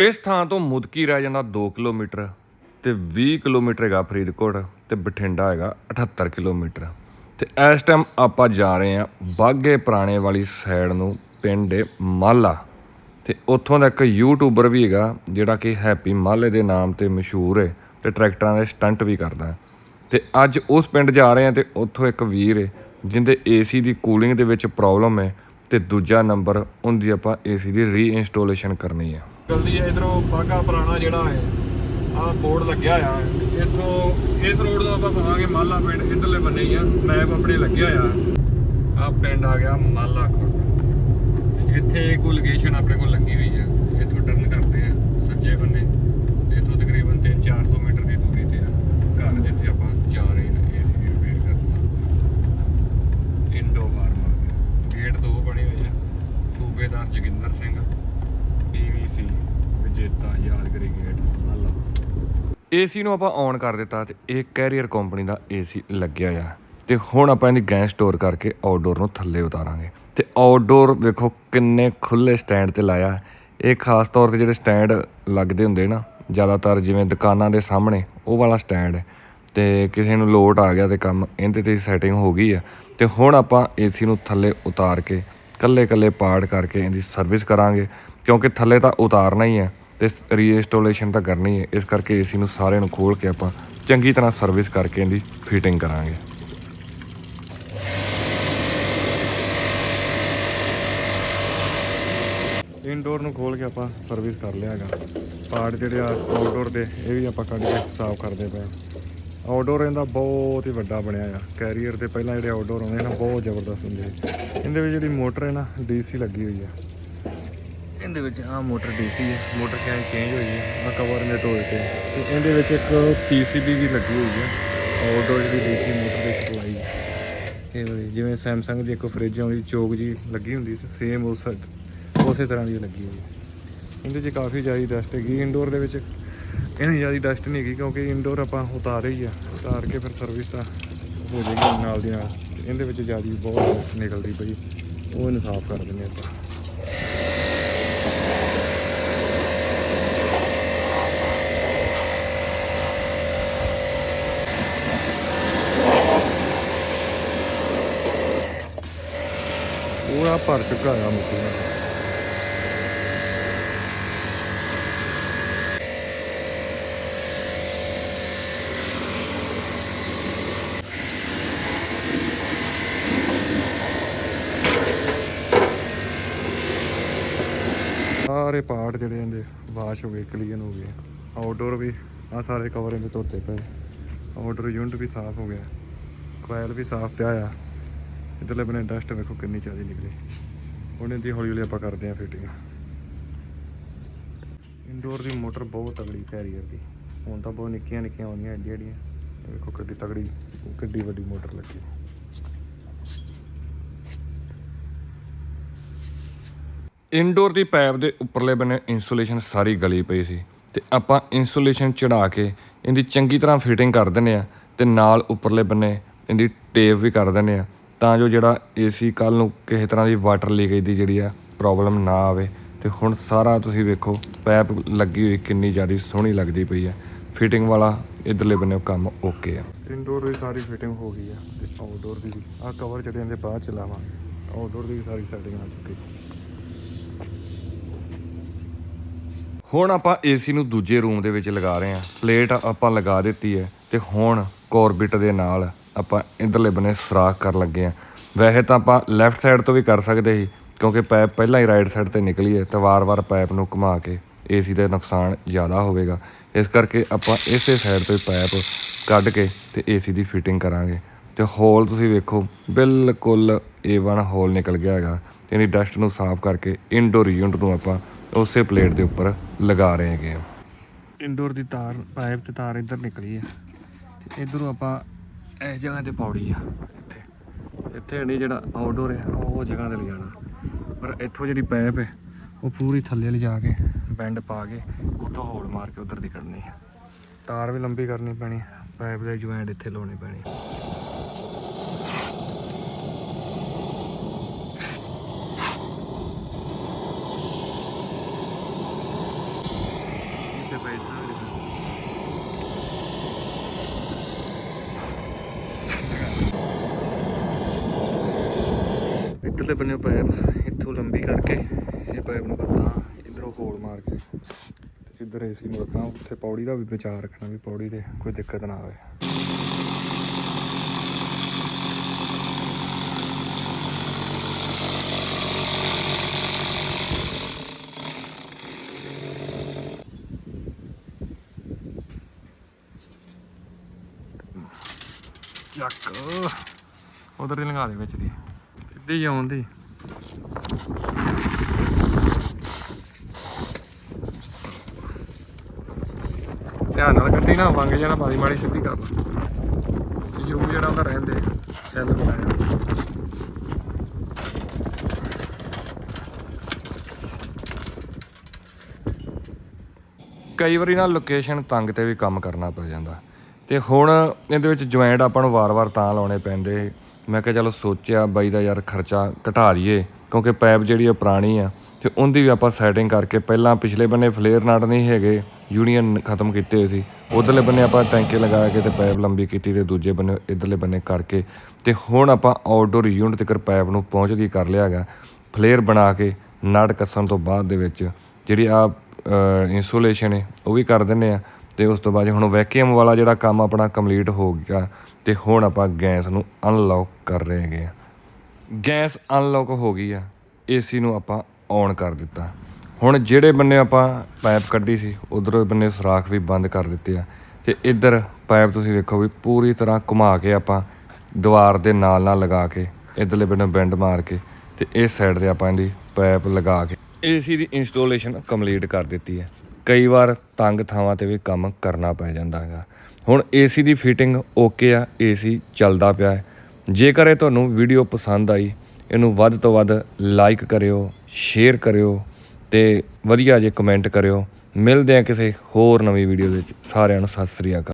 ਇਸ ਥਾਂ ਤੋਂ ਮੁਦਕੀ ਰਹਿ ਜਾਂਦਾ 2 ਕਿਲੋਮੀਟਰ ਤੇ 20 ਕਿਲੋਮੀਟਰ ਹੈਗਾ ਫਰੀਦਕੋਟ ਤੇ ਬਠਿੰਡਾ ਹੈਗਾ 78 ਕਿਲੋਮੀਟਰ। ਤੇ ਇਸ ਟਾਈਮ ਆਪਾਂ ਜਾ ਰਹੇ ਹਾਂ ਬਾਗੇ ਪੁਰਾਣੇ ਵਾਲੀ ਸਾਈਡ ਨੂੰ, ਪਿੰਡ ਏ ਮਾਲਾ। ਤੇ ਉੱਥੋਂ ਦਾ ਇੱਕ ਯੂਟਿਊਬਰ ਵੀ ਹੈਗਾ, ਜਿਹੜਾ ਕਿ ਹੈਪੀ ਮਾਲੇ ਦੇ ਨਾਮ ਤੇ ਮਸ਼ਹੂਰ ਹੈ ਤੇ ਟਰੈਕਟਰਾਂ ਦੇ ਸਟੰਟ ਵੀ ਕਰਦਾ। ਹੈ ਤੇ ਅੱਜ ਉਸ ਪਿੰਡ ਜਾ ਰਹੇ ਹਾਂ ਤੇ ਉੱਥੋਂ ਇੱਕ ਵੀਰ ਹੈ ਜਿੰਦੇ ਏਸੀ ਦੀ ਕੂਲਿੰਗ ਦੇ ਵਿੱਚ ਪ੍ਰੋਬਲਮ ਹੈ ਤੇ ਦੂਜਾ ਨੰਬਰ ਉਹਦੀ ਆਪਾਂ ਏਸੀ ਦੀ ਰੀਇੰਸਟਾਲੇਸ਼ਨ ਕਰਨੀ ਹੈ ਜਲਦੀ ਇਧਰੋਂ ਬਾਗਾ ਪੁਰਾਣਾ ਜਿਹੜਾ ਹੈ, ਆਹ ਬੋਰਡ ਲੱਗਿਆ ਹੋਇਆ ਇੱਥੋਂ ਇਸ ਰੋਡ ਤੋਂ ਆਪਾਂ ਪਾਵਾਂਗੇ ਮਾਲਾ ਪਿੰਡ, ਇਧਰਲੇ ਬੰਨੇ ਹੀ ਆ ਮੈਪ ਆਪਣੇ ਲੱਗਿਆ ਹੋਇਆ ਆ ਪਿੰਡ ਆ ਗਿਆ ਮਾਲਾ ਖੁਰਦ। ਇੱਥੇ ਕੋਈ ਲੋਕੇਸ਼ਨ ਆਪਣੇ ਕੋਲ ਲੱਗੀ ਹੋਈ ਆ ਇੱਥੋਂ ਟਰਨ ਕਰਦੇ ਆ ਸੱਜੇ ਬੰਨੇ। ਇੱਥੋਂ ਤਕਰੀਬਨ 3-400 ਮੀਟਰ ਦੀ ਦੂਰੀ ਤੇ ਆ। ਘਰ ਜਿੱਥੇ ਆਪਾਂ ਜਾ ਰਹੇ ਹਾਂ ਏਸੀ ਦੀ ਰਿਪੇਅਰ ਕਰਨ ਵਾਸਤੇ। ਇੰਡੋ ਫਾਰਮਾ ਗੇਟ ਦੋ ਬਣੇ ਹੋਏ ਆ, ਸੂਬੇਦਾਰ ਜੋਗਿੰਦਰ ਸਿੰਘ। ਪੀਵੀਸੀ ਵਿਜੇਤਾ, ਯਾਦਗਰੀ ਗੇਟ ਮਾਲਾ ਏਸੀ ਨੂੰ ਆਪਾਂ ਔਨ ਕਰ ਦਿੱਤਾ ਤੇ ਇਹ ਕੈਰੀਅਰ ਕੰਪਨੀ ਦਾ ਏਸੀ ਲੱਗਿਆ ਆ। ਤੇ ਹੁਣ ਆਪਾਂ ਇਹਦੀ ਗੈਸ ਸਟੋਰ ਕਰਕੇ ਆਊਟਡੋਰ ਨੂੰ ਥੱਲੇ ਉਤਾਰਾਂਗੇ। ਤੇ ਆਊਟਡੋਰ ਵੇਖੋ ਕਿੰਨੇ ਖੁੱਲੇ ਸਟੈਂਡ ਤੇ ਲਾਇਆ। ਇਹ ਖਾਸ ਤੌਰ ਤੇ ਜਿਹੜੇ ਸਟੈਂਡ ਲੱਗਦੇ ਹੁੰਦੇ ਨਾ, ਜ਼ਿਆਦਾਤਰ ਜਿਵੇਂ ਦੁਕਾਨਾਂ ਦੇ ਸਾਹਮਣੇ, ਉਹ ਵਾਲਾ ਸਟੈਂਡ ਹੈ। ਤੇ ਕਿਸੇ ਨੂੰ ਲੋਟ ਆ ਗਿਆ ਤੇ ਕੰਮ, ਇਹਦੇ ਤੇ ਸੈਟਿੰਗ ਹੋ ਗਈ ਆ। ਤੇ ਹੁਣ ਆਪਾਂ ਏਸੀ ਨੂੰ ਥੱਲੇ ਉਤਾਰ ਕੇ ਕੱਲੇ ਕੱਲੇ ਪਾਰਟ ਕਰਕੇ ਇਹਦੀ ਸਰਵਿਸ ਕਰਾਂਗੇ। ਕਿਉਂਕਿ ਥੱਲੇ ਤਾਂ ਉਤਾਰਨਾ ਹੀ ਹੈ ਤੇ ਰੀਇੰਸਟਾਲੇਸ਼ਨ ਤਾਂ ਕਰਨੀ ਹੈ। ਇਸ ਕਰਕੇ ਏਸੀ ਨੂੰ ਸਾਰੇ ਨੂੰ ਖੋਲ ਕੇ ਆਪਾਂ ਚੰਗੀ ਤਰ੍ਹਾਂ ਸਰਵਿਸ ਕਰਕੇ ਇਹਦੀ ਫਿਟਿੰਗ ਕਰਾਂਗੇ। ਇਨਡੋਰ ਨੂੰ ਖੋਲ ਕੇ ਆਪਾਂ ਸਰਵਿਸ ਕਰ ਲਿਆ ਹੈਗਾ। ਪਾਰਟ ਜਿਹੜੇ ਆ ਆਊਟਡੋਰ ਦੇ, ਇਹ ਵੀ ਆਪਾਂ ਕੱਢ ਕੇ ਸਾਫ਼ ਕਰਦੇ ਪਏ ਆਊਟਡੋਰ ਇਹਦਾ ਬਹੁਤ ਹੀ ਵੱਡਾ ਬਣਿਆ ਆ। ਕੈਰੀਅਰ ਦੇ ਪਹਿਲਾਂ ਜਿਹੜੇ ਆਊਟਡੋਰ ਆਉਂਦੇ ਨਾ, ਬਹੁਤ ਜ਼ਬਰਦਸਤ ਹੁੰਦੇ ਸੀ ਇਹਦੇ ਵਿੱਚ ਜਿਹੜੀ ਮੋਟਰ ਹੈ ਨਾ ਡੀਸੀ ਲੱਗੀ ਹੋਈ ਆ। ਇਹਦੇ ਵਿੱਚ ਆ ਮੋਟਰ ਡੀਸੀ ਹੈ। ਮੋਟਰ ਸ਼ਾਇਦ ਚੇਂਜ ਹੋਈ ਹੈ? ਆ ਕਵਰ ਨੇ ਢੋਏ ਤੇ ਤੇ ਇਹਦੇ ਵਿੱਚ ਇੱਕ ਪੀਸੀਬੀ ਵੀ ਲੱਗੀ ਹੋਈ ਹੈ। ਆਊਟਡੋਰ ਜਿਹੜੀ ਡੀਸੀ ਮੋਟਰ ਦੀ ਸਪਲਾਈ ਇਹ ਜਿਵੇਂ ਸੈਮਸੰਗ ਦੀ ਇੱਕ ਫ੍ਰਿਜ ਆਉਂਦੀ ਚੋਕ ਜੀ ਲੱਗੀ ਹੁੰਦੀ ਤੇ ਸੇਮ ਉਸ ਉਸੇ ਤਰ੍ਹਾਂ ਦੀ ਲੱਗੀ ਹੋਈ ਇਹਦੇ 'ਚ ਕਾਫੀ ਜ਼ਿਆਦਾ ਡਸਟ ਹੈਗੀ। ਇਨਡੋਰ ਦੇ ਵਿੱਚ ਇੰਨੀ ਜ਼ਿਆਦਾ ਡਸਟ ਨਹੀਂ ਹੈਗੀ, ਕਿਉਂਕਿ ਇਨਡੋਰ ਆਪਾਂ ਉਤਾਰੇ ਹੀ ਆ। ਉਤਾਰ ਕੇ ਫਿਰ ਸਰਵਿਸ ਤਾਂ ਹੋ ਜਾਏਗੀ ਨਾਲ ਦੀ ਨਾਲ। ਇਹਦੇ ਵਿੱਚ ਜ਼ਿਆਦਾ ਬਹੁਤ dust ਨਿਕਲਦੀ ਪਈ। ਉਹ ਇਨਸਾਫ਼ ਕਰ ਦਿੰਦੇ ਆਪਾਂ। ਪੂਰਾ ਭਰ ਚੁੱਕਾ ਆ ਮਿੱਟੀ ਨਾਲ। ਸਾਰੇ ਪਾਰਟ ਜਿਹੜੇ ਇਹਦੇ ਵਾਸ਼ ਹੋ ਗਏ ਕਲੀਨ ਹੋ ਗਏ। ਆਊਟਡੋਰ ਵੀ ਆ ਸਾਰੇ ਕਵਰ ਇਹਦੇ ਧੋਤੇ ਪਏ। ਆਊਟਡੋਰ ਯੂਨਿਟ ਵੀ ਸਾਫ਼ ਹੋ ਗਿਆ। ਕੋਇਲ ਵੀ ਸਾਫ਼ ਪਿਆ ਆ। ਇਧਰਲੇ ਬਨੇ ਡਸਟ ਵੇਖੋ ਕਿੰਨੀ ਜ਼ਿਆਦਾ ਨਿਕਲੀ। ਹੁਣ ਇਹਦੀ ਹੌਲੀ ਹੌਲੀ ਆਪਾਂ ਕਰਦੇ ਆਂ ਫਿਟਿੰਗ ਇੰਡੋਰ ਦੀ ਮੋਟਰ ਬਹੁਤ ਤਗੜੀ ਕੈਰੀਅਰ ਦੀ ਹੁਣ ਤਾਂ ਬਹੁਤ ਨਿੱਕੀਆਂ ਨਿੱਕੀਆਂ ਆਉਂਦੀਆਂ ਜਿਹੜੀਆਂ ਇਹ ਵੇਖੋ ਕਿੱਡੀ ਤਗੜੀ ਕਿੱਡੀ ਵੱਡੀ ਮੋਟਰ ਲੱਗੀ। ਇਨਡੋਰ ਦੀ ਪਾਈਪ ਦੇ ਉੱਪਰਲੇ ਬੰਨੇ ਇਨਸੂਲੇਸ਼ਨ ਸਾਰੀ ਗਲੀ ਪਈ ਸੀ ਤੇ ਆਪਾਂ ਇਨਸੂਲੇਸ਼ਨ ਚੜਾ ਕੇ ਇਹਦੀ ਚੰਗੀ ਤਰ੍ਹਾਂ ਫਿਟਿੰਗ ਕਰ ਦਿੰਨੇ ਆ ਤੇ ਨਾਲ ਉੱਪਰਲੇ ਬੰਨੇ ਇਹਦੀ ਟੇਪ ਵੀ ਕਰ ਦਿੰਨੇ ਆ ਤਾਂ ਜੋ ਜਿਹੜਾ ਏਸੀ ਕੱਲ ਨੂੰ ਕਿਸੇ ਤਰ੍ਹਾਂ ਦੀ ਵਾਟਰ ਲੀਕੇਜ ਦੀ ਜਿਹੜੀ ਆ ਪ੍ਰੋਬਲਮ ਨਾ ਆਵੇ ਤੇ ਹੁਣ ਸਾਰਾ ਤੁਸੀਂ ਵੇਖੋ ਪਾਈਪ ਲੱਗੀ ਹੋਈ ਕਿੰਨੀ ਜ਼ਿਆਦਾ ਸੋਹਣੀ ਲੱਗਦੀ ਪਈ ਆ। ਫਿਟਿੰਗ ਵਾਲਾ ਇਧਰਲੇ ਬੰਨੇ ਕੰਮ ਓਕੇ ਆ। ਇਨਡੋਰ ਦੀ ਸਾਰੀ ਫਿਟਿੰਗ ਹੋ ਗਈ ਆ ਤੇ ਆਊਟਡੋਰ ਦੀ ਵੀ। ਆ ਕਵਰ ਜਿਹੜੇ ਇਹਦੇ ਬਾਅਦ ਚਲਾਵਾਂਗੇ ਆਊਟਡੋਰ ਦੀ ਸਾਰੀ ਸੈਟਿੰਗ ਆ ਚੁੱਕੀ। ਹੁਣ ਆਪਾਂ ਏਸੀ ਨੂੰ ਦੂਜੇ ਰੂਮ ਦੇ ਵਿੱਚ ਲਗਾ ਰਹੇ ਹਾਂ ਪਲੇਟ ਆਪਾਂ ਲਗਾ ਦਿੱਤੀ ਹੈ ਤੇ ਹੁਣ ਕੋਰਬਿਟ ਦੇ ਨਾਲ ਆਪਾਂ ਇਧਰਲੇ ਬੰਨੇ ਸਰਾਖ ਕਰਨ ਲੱਗੇ ਆ ਵੈਸੇ ਤਾਂ ਆਪਾਂ ਲੈਫਟ ਸਾਈਡ ਤੋਂ ਵੀ ਕਰ ਸਕਦੇ ਸੀ, ਕਿਉਂਕਿ ਪੈਪ ਪਹਿਲਾਂ ਹੀ ਰਾਈਟ ਸਾਈਡ ਤੇ ਨਿਕਲੀ ਹੈ ਤਾਂ ਵਾਰ-ਵਾਰ ਪੈਪ ਨੂੰ ਘੁਮਾ ਕੇ ਏਸੀ ਦਾ ਨੁਕਸਾਨ ਜ਼ਿਆਦਾ ਹੋਵੇਗਾ। ਇਸ ਕਰਕੇ ਆਪਾਂ ਇਸੇ ਸਾਈਡ ਤੋਂ ਹੀ ਪੈਪ ਕੱਢ ਕੇ ਤੇ ਏਸੀ ਦੀ ਫਿਟਿੰਗ ਕਰਾਂਗੇ। ਤੇ ਹੋਲ ਤੁਸੀਂ ਵੇਖੋ, ਬਿਲਕੁਲ A1 ਹੋਲ ਨਿਕਲ ਗਿਆ ਹੈਗਾ। ਤੇ ਇਹਦੀ ਡਸਟ ਨੂੰ ਸਾਫ਼ ਕਰਕੇ ਇਨਡੋਰ ਯੂਨਿਟ ਨੂੰ ਆਪਾਂ ਉਸੇ ਪਲੇਟ ਦੇ ਉੱਪਰ ਲਗਾ ਰਹੇ ਹੈਗੇ ਆ ਇਨਡੋਰ ਦੀ ਤਾਰ ਪਾਈਪ ਤੇ ਤਾਰ ਇੱਧਰ ਨਿਕਲੀ ਹੈ। ਤੇ ਇਧਰੋਂ ਆਪਾਂ ਇਸ ਜਗ੍ਹਾ ਤੇ ਪੌੜੀ ਆ ਇੱਥੇ। ਇੱਥੇ ਨਹੀਂ, ਜਿਹੜਾ ਆਊਟਡੋਰ ਹੈ ਉਹ ਜਗ੍ਹਾ ਤੇ ਲਿਜਾਣਾ ਪਰ ਇੱਥੋਂ ਜਿਹੜੀ ਪੈਪ ਹੈ ਉਹ ਪੂਰੀ ਥੱਲੇ ਲਿਜਾ ਕੇ ਬੈਂਡ ਪਾ ਕੇ, ਉੱਥੋਂ ਹੋਲ ਮਾਰ ਕੇ ਉਧਰ ਦੀ ਕੱਢਣੀ ਹੈ ਤਾਰ ਵੀ ਲੰਬੀ ਕਰਨੀ ਪੈਣੀ ਪਾਈਪ ਦੇ ਜੁਆਇੰਟ ਇੱਥੇ ਲਾਉਣੀ ਪੈਣੀ। ਪਏ ਸਾਰੇ ਇੱਧਰਲੇ ਬੰਨੇ ਪਾਇਪ, ਇੱਥੋਂ ਲੰਬੀ ਕਰਕੇ ਇਹ ਪਾਇਪ ਨੂੰ ਬੱਤਾ ਇਧਰੋਂ ਹੋਲ ਮਾਰ ਕੇ ਤੇ ਇੱਧਰ ਏਸੀ ਨੂੰ ਰੱਖਾਂ ਉੱਥੇ ਪੌੜੀ ਦਾ ਵੀ ਵਿਚਾਰ ਰੱਖਣਾ ਵੀ ਪੌੜੀ ਦੇ ਕੋਈ ਦਿੱਕਤ ਨਾ ਆਵੇ। ਚੱਕ। ਉਧਰ ਦੀ ਲੰਘਾ ਦੇ ਵਿੱਚ ਦੀ। ਸਿੱਧੀ ਆਉਣ ਦੀ। ਧਿਆਨ ਨਾਲ ਕੱਢੀ ਨਾ ਵੰਗ ਜਾਣਾ ਪਾਣੀ ਮਾੜੀ ਸਿੱਧੀ ਕਰ ਲਾ। ਯੂ ਜਿਹੜਾ ਉਹਦਾ ਰਹਿੰਦੇ ਚੱਲ ਬਣਾਇਆ ਕਈ ਵਾਰੀ ਨਾ ਲੋਕੇਸ਼ਨ ਤੰਗ ਤੇ ਵੀ ਕੰਮ ਕਰਨਾ ਪੈ ਜਾਂਦਾ। ਤੇ ਹੁਣ ਇਹਦੇ ਵਿੱਚ ਜੁਆਇੰਟ ਆਪਾਂ ਨੂੰ ਵਾਰ-ਵਾਰ ਤਾਂ ਲਾਉਣੇ ਪੈਂਦੇ। ਮੈਂ ਕਿਹਾ ਚਲੋ ਸੋਚਿਆ ਬਾਈ ਦਾ ਯਾਰ ਖਰਚਾ ਘਟਾ ਲਈਏ, ਕਿਉਂਕਿ ਪਾਈਪ ਜਿਹੜੀ ਆ ਪੁਰਾਣੀ ਆ। ਤੇ ਉਹਦੀ ਵੀ ਆਪਾਂ ਸੈਟਿੰਗ ਕਰਕੇ ਪਹਿਲਾਂ ਪਿਛਲੇ ਬੰਨੇ ਫਲੇਅਰ ਨਟ ਨਹੀਂ ਹੈਗੇ ਯੂਨੀਅਨ ਖਤਮ ਕੀਤੇ ਹੋਏ ਸੀ। ਉਧਰਲੇ ਬੰਨੇ ਆਪਾਂ ਟੈਂਕੇ ਲਗਾ ਕੇ ਤੇ ਪਾਈਪ ਲੰਬੀ ਕੀਤੀ ਤੇ ਦੂਜੇ ਬੰਨੇ ਇਧਰਲੇ ਬੰਨੇ ਕਰਕੇ। ਤੇ ਹੁਣ ਆਪਾਂ ਆਊਟਡੋਰ ਯੂਨਿਟ ਤੱਕ ਪਾਈਪ ਨੂੰ ਪਹੁੰਚਦੀ ਕਰ ਲਿਆ ਹੈਗਾ। ਫਲੇਅਰ ਬਣਾ ਕੇ ਨਟ ਕੱਸਣ ਤੋਂ ਬਾਅਦ ਦੇ ਵਿੱਚ ਜਿਹੜੀ ਆ ਇਨਸੂਲੇਸ਼ਨ ਹੈ ਉਹ ਵੀ ਕਰ ਦਿੰਨੇ ਆ। ਤੇ ਉਸ ਤੋਂ ਬਾਅਦ ਹੁਣ ਵੈਕਿਊਮ ਵਾਲਾ ਜਿਹੜਾ ਕੰਮ ਆਪਣਾ ਕੰਪਲੀਟ ਹੋ ਗਿਆ ਤੇ ਹੁਣ ਆਪਾਂ ਗੈਸ ਨੂੰ ਅਨਲੌਕ ਕਰ ਰਹੇ ਹੈਗੇ ਆ। ਗੈਸ ਅਨਲੌਕ ਹੋ ਗਈ ਆ ਏਸੀ ਨੂੰ ਆਪਾਂ ਔਨ ਕਰ ਦਿੱਤਾ। ਹੁਣ ਜਿਹੜੇ ਬੰਨੇ ਆਪਾਂ ਪਾਈਪ ਕੱਢੀ ਸੀ, ਉਧਰੋਂ ਬੰਨੇ ਸੁਰਾਖ ਵੀ ਬੰਦ ਕਰ ਦਿੱਤੇ ਆ। ਤੇ ਇੱਧਰ ਪਾਈਪ ਤੁਸੀਂ ਵੇਖੋ ਵੀ ਪੂਰੀ ਤਰ੍ਹਾਂ ਘੁਮਾ ਕੇ ਆਪਾਂ ਦੀਵਾਰ ਦੇ ਨਾਲ ਨਾਲ ਲਗਾ ਕੇ, ਇੱਧਰਲੇ ਬੰਨੇ ਬੈਂਡ ਮਾਰ ਕੇ ਤੇ ਇਸ ਸਾਈਡ ਤੇ ਆਪਾਂ ਇਹਦੀ ਪਾਈਪ ਲਗਾ ਕੇ ਏਸੀ ਦੀ ਇੰਸਟਾਲੇਸ਼ਨ ਕੰਪਲੀਟ ਕਰ ਦਿੱਤੀ ਹੈ ਕਈ ਵਾਰ ਤੰਗ ਥਾਵਾਂ ਤੇ ਵੀ ਕੰਮ ਕਰਨਾ ਪੈ ਜਾਂਦਾ ਹੈਗਾ। ਹੁਣ ਏਸੀ ਦੀ ਫਿਟਿੰਗ ਓਕੇ ਆ ਏਸੀ ਚੱਲਦਾ ਪਿਆ ਹੈ। ਜੇਕਰ ਇਹ ਤੁਹਾਨੂੰ ਵੀਡੀਓ ਪਸੰਦ ਆਈ, ਇਹਨੂੰ ਵੱਧ ਤੋਂ ਵੱਧ ਲਾਈਕ ਕਰਿਓ ਸ਼ੇਅਰ ਕਰਿਓ ਤੇ ਵਧੀਆ ਜੇ ਕਮੈਂਟ ਕਰਿਓ। ਮਿਲਦੇ ਆ ਕਿਸੇ ਹੋਰ ਨਵੀਂ ਵੀਡੀਓ ਵਿੱਚ। ਸਾਰਿਆਂ ਨੂੰ ਸਤਿ ਸ੍ਰੀ ਅਕਾਲ।